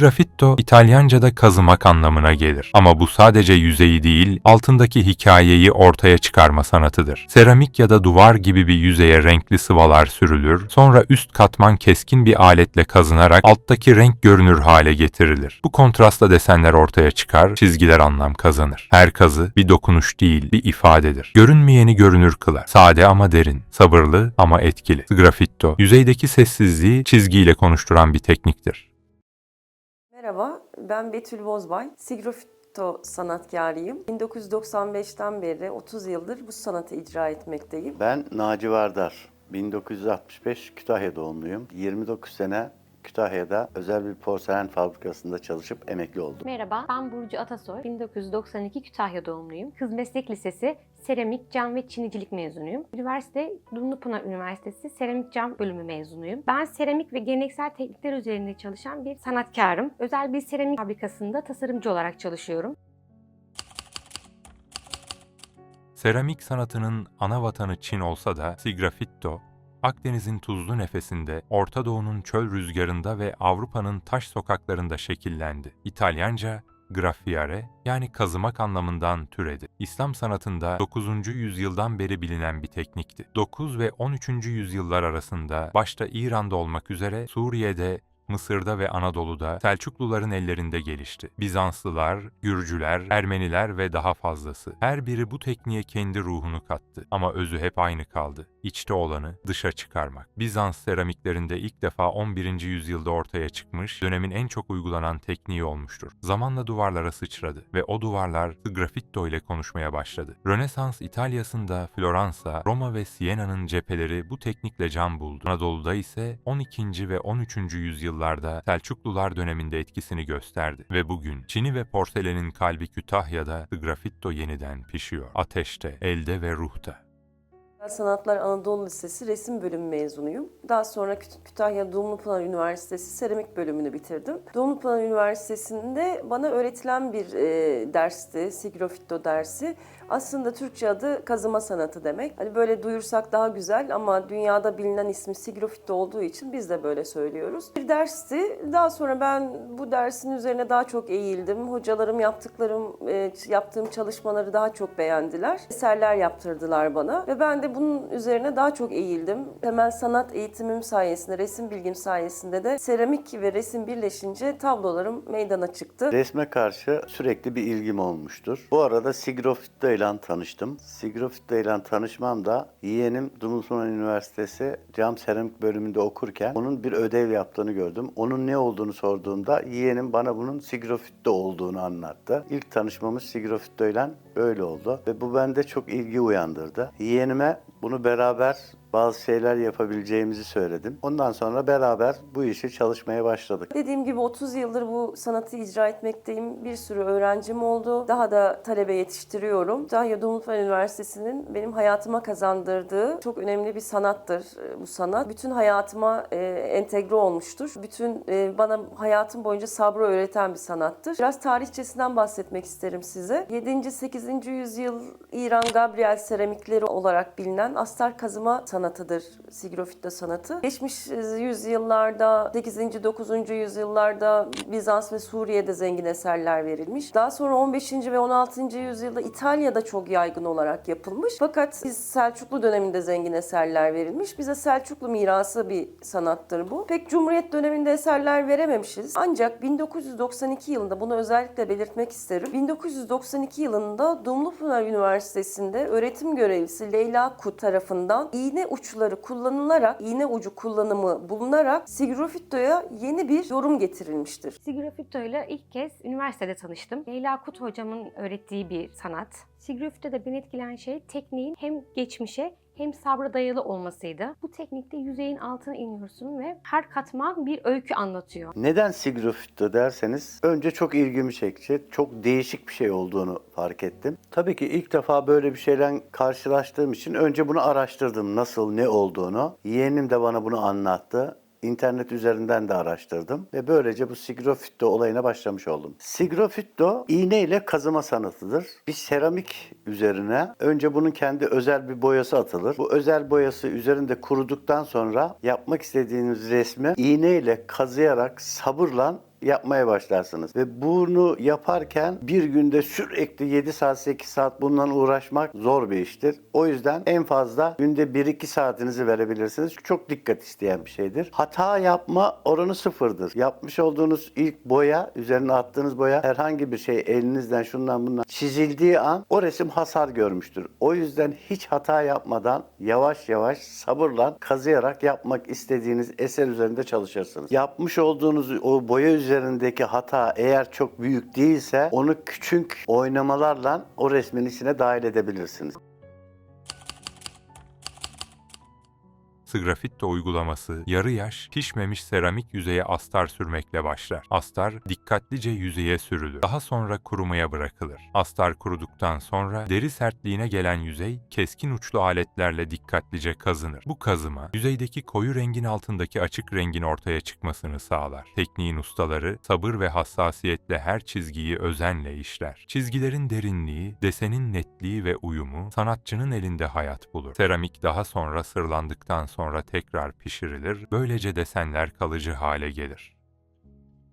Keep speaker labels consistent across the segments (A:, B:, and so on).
A: Sgraffito İtalyanca'da kazımak anlamına gelir. Ama bu sadece yüzeyi değil, altındaki hikayeyi ortaya çıkarma sanatıdır. Seramik ya da duvar gibi bir yüzeye renkli sıvalar sürülür, sonra üst katman keskin bir aletle kazınarak alttaki renk görünür hale getirilir. Bu kontrastla desenler ortaya çıkar, çizgiler anlam kazanır. Her kazı bir dokunuş değil, bir ifadedir. Görünmeyeni görünür kılar. Sade ama derin, sabırlı ama etkili. Sgraffito, yüzeydeki sessizliği çizgiyle konuşturan bir tekniktir.
B: Merhaba, ben Betül Bozbay. Sigrofito sanatkarıyım. 1995'ten beri 30 yıldır bu sanatı icra etmekteyim.
C: Ben Naci Vardar. 1965 Kütahya doğumluyum. 29 sene Kütahya'da özel bir porselen fabrikasında çalışıp emekli oldum.
D: Merhaba, ben Burcu Atasoy. 1992 Kütahya doğumluyum. Kız Meslek Lisesi Seramik, Cam ve Çinicilik mezunuyum. Üniversite Dumlupınar Üniversitesi Seramik Cam bölümü mezunuyum. Ben seramik ve geleneksel teknikler üzerinde çalışan bir sanatkarım. Özel bir seramik fabrikasında tasarımcı olarak çalışıyorum.
A: Seramik sanatının ana vatanı Çin olsa da Sgraffito, Akdeniz'in tuzlu nefesinde, Orta Doğu'nun çöl rüzgarında ve Avrupa'nın taş sokaklarında şekillendi. İtalyanca graffiare yani kazımak anlamından türedi. İslam sanatında 9. yüzyıldan beri bilinen bir teknikti. 9 ve 13. yüzyıllar arasında başta İran'da olmak üzere Suriye'de, Mısır'da ve Anadolu'da Selçukluların ellerinde gelişti. Bizanslılar, Gürcüler, Ermeniler ve daha fazlası. Her biri bu tekniğe kendi ruhunu kattı. Ama özü hep aynı kaldı. İçte olanı dışa çıkarmak. Bizans seramiklerinde ilk defa 11. yüzyılda ortaya çıkmış, dönemin en çok uygulanan tekniği olmuştur. Zamanla duvarlara sıçradı ve o duvarlar sgraffito ile konuşmaya başladı. Rönesans İtalya'sında Floransa, Roma ve Siena'nın cepheleri bu teknikle can buldu. Anadolu'da ise 12. ve 13. yüzyıllarda Selçuklular döneminde etkisini gösterdi ve bugün Çin'i ve porselenin kalbi Kütahya'da sgraffito yeniden pişiyor. Ateşte, elde ve ruhta.
B: Sanatlar Anadolu Lisesi resim bölümü mezunuyum. Daha sonra Küt- Kütahya Dumlupınar Üniversitesi seramik bölümünü bitirdim. Dumlupınar Üniversitesi'nde bana öğretilen bir e, dersti, sigrofito dersi. Aslında Türkçe adı kazıma sanatı demek. Hani böyle duyursak daha güzel ama dünyada bilinen ismi sigrofito olduğu için biz de böyle söylüyoruz. Bir dersti. Daha sonra ben bu dersin üzerine daha çok eğildim. Hocalarım yaptıklarım, e, yaptığım çalışmaları daha çok beğendiler. Eserler yaptırdılar bana ve ben de bunun üzerine daha çok eğildim. Temel sanat eğitimim sayesinde, resim bilgim sayesinde de seramik ve resim birleşince tablolarım meydana çıktı.
C: Resme karşı sürekli bir ilgim olmuştur. Bu arada Sigrofitto ile tanıştım. Sigrofitto ile tanışmam da yeğenim Dumlupınar Üniversitesi Cam Seramik bölümünde okurken onun bir ödev yaptığını gördüm. Onun ne olduğunu sorduğumda yeğenim bana bunun Sigrofitto olduğunu anlattı. İlk tanışmamız Sigrofitto ile böyle oldu ve bu bende çok ilgi uyandırdı. Yeğenime bunu beraber bazı şeyler yapabileceğimizi söyledim. Ondan sonra beraber bu işi çalışmaya başladık.
B: Dediğim gibi 30 yıldır bu sanatı icra etmekteyim. Bir sürü öğrencim oldu. Daha da talebe yetiştiriyorum. Kütahya Dumlupınar Üniversitesi'nin benim hayatıma kazandırdığı çok önemli bir sanattır e, bu sanat. Bütün hayatıma e, entegre olmuştur. Bütün e, bana hayatım boyunca sabrı öğreten bir sanattır. Biraz tarihçesinden bahsetmek isterim size. 7. 8. yüzyıl İran Gabriel seramikleri olarak bilinen astar kazıma sanatıdır sigrofitto sanatı. Geçmiş yüzyıllarda 8. 9. yüzyıllarda Bizans ve Suriye'de zengin eserler verilmiş. Daha sonra 15. ve 16. yüzyılda İtalya'da çok yaygın olarak yapılmış. Fakat biz Selçuklu döneminde zengin eserler verilmiş. Bize Selçuklu mirası bir sanattır bu. Pek Cumhuriyet döneminde eserler verememişiz. Ancak 1992 yılında bunu özellikle belirtmek isterim. 1992 yılında Dumlupınar Üniversitesi'nde öğretim görevlisi Leyla Kut tarafından iğne uçları kullanılarak, iğne ucu kullanımı bulunarak Sigrofitto'ya yeni bir yorum getirilmiştir.
D: Sigrafito ile ilk kez üniversitede tanıştım. Leyla Kut hocamın öğrettiği bir sanat. Sigrafito'da beni etkileyen şey tekniğin hem geçmişe hem sabra dayalı olmasıydı. Bu teknikte yüzeyin altına iniyorsun ve her katman bir öykü anlatıyor.
C: Neden Sigrofitto derseniz önce çok ilgimi çekti. Çok değişik bir şey olduğunu fark ettim. Tabii ki ilk defa böyle bir şeyle karşılaştığım için önce bunu araştırdım nasıl ne olduğunu. Yeğenim de bana bunu anlattı. İnternet üzerinden de araştırdım ve böylece bu sigrofitto olayına başlamış oldum. Sigrofitto iğne ile kazıma sanatıdır. Bir seramik üzerine önce bunun kendi özel bir boyası atılır. Bu özel boyası üzerinde kuruduktan sonra yapmak istediğiniz resmi iğne ile kazıyarak sabırla yapmaya başlarsınız. Ve bunu yaparken bir günde sürekli 7 saat 8 saat bundan uğraşmak zor bir iştir. O yüzden en fazla günde 1-2 saatinizi verebilirsiniz. Çok dikkat isteyen bir şeydir. Hata yapma oranı sıfırdır. Yapmış olduğunuz ilk boya, üzerine attığınız boya herhangi bir şey elinizden şundan bundan çizildiği an o resim hasar görmüştür. O yüzden hiç hata yapmadan yavaş yavaş sabırla kazıyarak yapmak istediğiniz eser üzerinde çalışırsınız. Yapmış olduğunuz o boya üzerindeki hata eğer çok büyük değilse onu küçük oynamalarla o resmin içine dahil edebilirsiniz.
A: Sgrafitto uygulaması yarı yaş pişmemiş seramik yüzeye astar sürmekle başlar. Astar dikkatlice yüzeye sürülür. Daha sonra kurumaya bırakılır. Astar kuruduktan sonra deri sertliğine gelen yüzey keskin uçlu aletlerle dikkatlice kazınır. Bu kazıma yüzeydeki koyu rengin altındaki açık rengin ortaya çıkmasını sağlar. Tekniğin ustaları sabır ve hassasiyetle her çizgiyi özenle işler. Çizgilerin derinliği, desenin netliği ve uyumu sanatçının elinde hayat bulur. Seramik daha sonra sırlandıktan sonra tekrar pişirilir. Böylece desenler kalıcı hale gelir.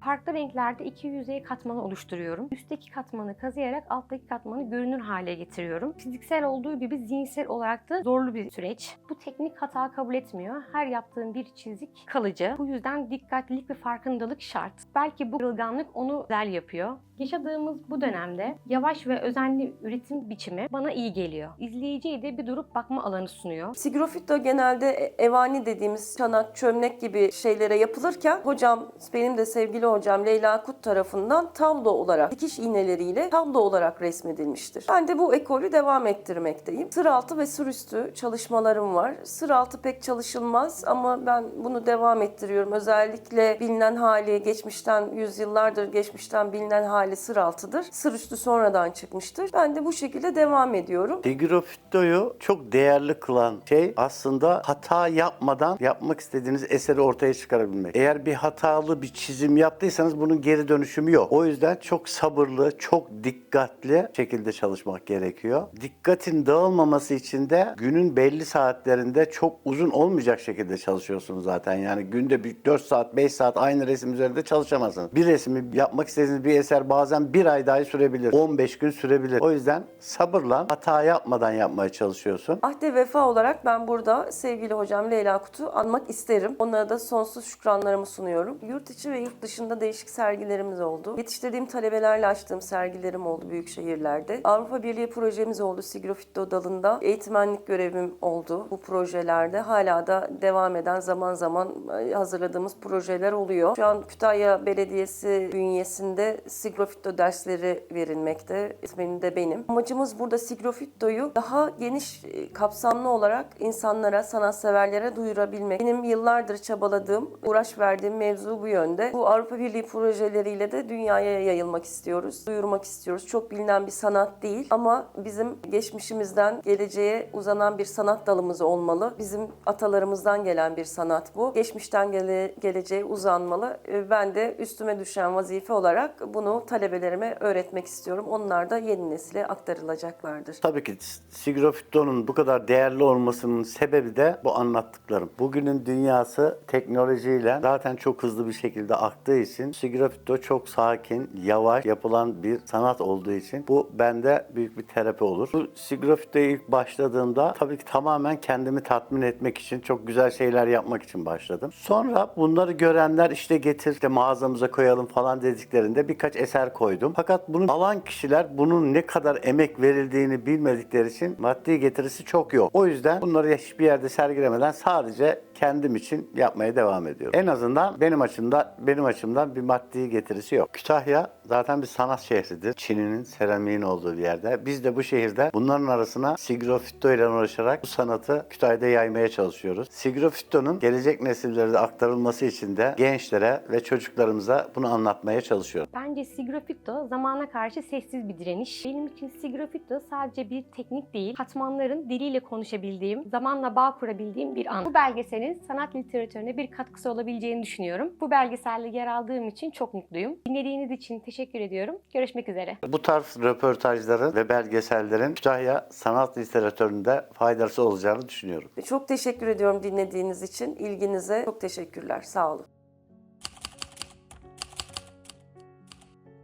D: Farklı renklerde iki yüzey katmanı oluşturuyorum. Üstteki katmanı kazıyarak alttaki katmanı görünür hale getiriyorum. Fiziksel olduğu gibi zihinsel olarak da zorlu bir süreç. Bu teknik hata kabul etmiyor. Her yaptığım bir çizik kalıcı. Bu yüzden dikkatlilik ve farkındalık şart. Belki bu kırılganlık onu güzel yapıyor. Yaşadığımız bu dönemde yavaş ve özenli üretim biçimi bana iyi geliyor. İzleyiciye de bir durup bakma alanı sunuyor.
B: Sigrofito genelde evani dediğimiz çanak, çömlek gibi şeylere yapılırken hocam, benim de sevgili hocam Leyla Kut tarafından tablo olarak, dikiş iğneleriyle tablo olarak resmedilmiştir. Ben de bu ekolü devam ettirmekteyim. Sır altı ve sır üstü çalışmalarım var. Sır altı pek çalışılmaz ama ben bunu devam ettiriyorum. Özellikle bilinen hali, geçmişten yüzyıllardır geçmişten bilinen hali sır altıdır. Sır üstü sonradan çıkmıştır. Ben de bu şekilde devam ediyorum.
C: Tigrofitto'yu çok değerli kılan şey aslında hata yapmadan yapmak istediğiniz eseri ortaya çıkarabilmek. Eğer bir hatalı bir çizim yaptıysanız bunun geri dönüşümü yok. O yüzden çok sabırlı, çok dikkatli şekilde çalışmak gerekiyor. Dikkatin dağılmaması için de günün belli saatlerinde çok uzun olmayacak şekilde çalışıyorsunuz zaten. Yani günde bir 4 saat, 5 saat aynı resim üzerinde çalışamazsınız. Bir resmi yapmak istediğiniz bir eser bazen bir ay dahi sürebilir. 15 gün sürebilir. O yüzden sabırla hata yapmadan yapmaya çalışıyorsun.
B: Ahde vefa olarak ben burada sevgili hocam Leyla Kut'u anmak isterim. Onlara da sonsuz şükranlarımı sunuyorum. Yurt içi ve yurt dışında değişik sergilerimiz oldu. Yetiştirdiğim talebelerle açtığım sergilerim oldu büyük şehirlerde. Avrupa Birliği projemiz oldu Sigrofitto dalında. Eğitmenlik görevim oldu bu projelerde. Hala da devam eden zaman zaman e, hazırladığımız projeler oluyor. Şu an Kütahya Belediyesi bünyesinde Sigrofitto dersleri verilmekte. Eğitmeni de benim. Amacımız burada Sigrofitto'yu daha geniş e, kapsamlı olarak insanlara, sanatseverlere duyurabilmek. Benim yıllardır çabaladığım, uğraş verdiğim mevzu bu yönde. Bu Avrupa Birliği projeleriyle de dünyaya yayılmak istiyoruz, duyurmak istiyoruz. Çok bilinen bir sanat değil ama bizim geçmişimizden geleceğe uzanan bir sanat dalımız olmalı. Bizim atalarımızdan gelen bir sanat bu. Geçmişten gele, geleceğe uzanmalı. E, Ben de üstüme düşen vazife olarak bunu talebelerime öğretmek istiyorum. Onlar da yeni nesile aktarılacaklardır.
C: Tabii ki Sigrofitto'nun bu kadar değerli olmasının sebebi de bu anlattıklarım. Bugünün dünyası teknolojiyle zaten çok hızlı bir şekilde aktığı için Sigrofitto çok sakin, yavaş yapılan bir sanat olduğu için bu bende büyük bir terapi olur. Bu Sigrofitto'ya ilk başladığımda tabii ki tamamen kendimi tatmin etmek için, çok güzel şeyler yapmak için başladım. Sonra bunları görenler işte getir, işte mağazamıza koyalım falan dediklerinde birkaç eser koydum. Fakat bunu alan kişiler bunun ne kadar emek verildiğini bilmedikleri için maddi getirisi çok yok. O yüzden bunları hiçbir yerde sergilemeden sadece kendim için yapmaya devam ediyorum. En azından benim açımdan benim açımdan bir maddi getirisi yok. Kütahya zaten bir sanat şehridir. Çin'in, seramiğin olduğu bir yerde. Biz de bu şehirde bunların arasına Sigrofitto ile uğraşarak bu sanatı Kütahya'da yaymaya çalışıyoruz. Sigrofitto'nun gelecek nesillere aktarılması için de gençlere ve çocuklarımıza bunu anlatmaya çalışıyoruz.
D: Bence Sigrofitto zamana karşı sessiz bir direniş. Benim için Sigrofitto sadece bir teknik değil, katmanların diliyle konuşabildiğim, zamanla bağ kurabildiğim bir an. Bu belgeselin sanat literatürüne bir katkısı olabileceğini düşünüyorum. Bu belgeselde yer aldığım için çok mutluyum. Dinlediğiniz için teşekkür ediyorum. Görüşmek üzere.
C: Bu tarz röportajların ve belgesellerin Kütahya sanat literatüründe faydası olacağını düşünüyorum.
B: Çok teşekkür ediyorum dinlediğiniz için. ilginize çok teşekkürler. Sağ olun.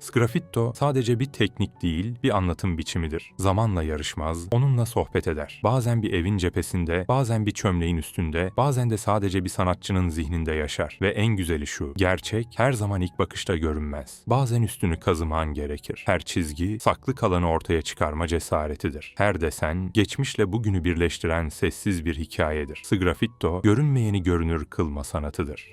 A: Sgraffito sadece bir teknik değil, bir anlatım biçimidir. Zamanla yarışmaz, onunla sohbet eder. Bazen bir evin cephesinde, bazen bir çömleğin üstünde, bazen de sadece bir sanatçının zihninde yaşar. Ve en güzeli şu, gerçek her zaman ilk bakışta görünmez. Bazen üstünü kazıman gerekir. Her çizgi, saklı kalanı ortaya çıkarma cesaretidir. Her desen, geçmişle bugünü birleştiren sessiz bir hikayedir. Sgraffito, görünmeyeni görünür kılma sanatıdır.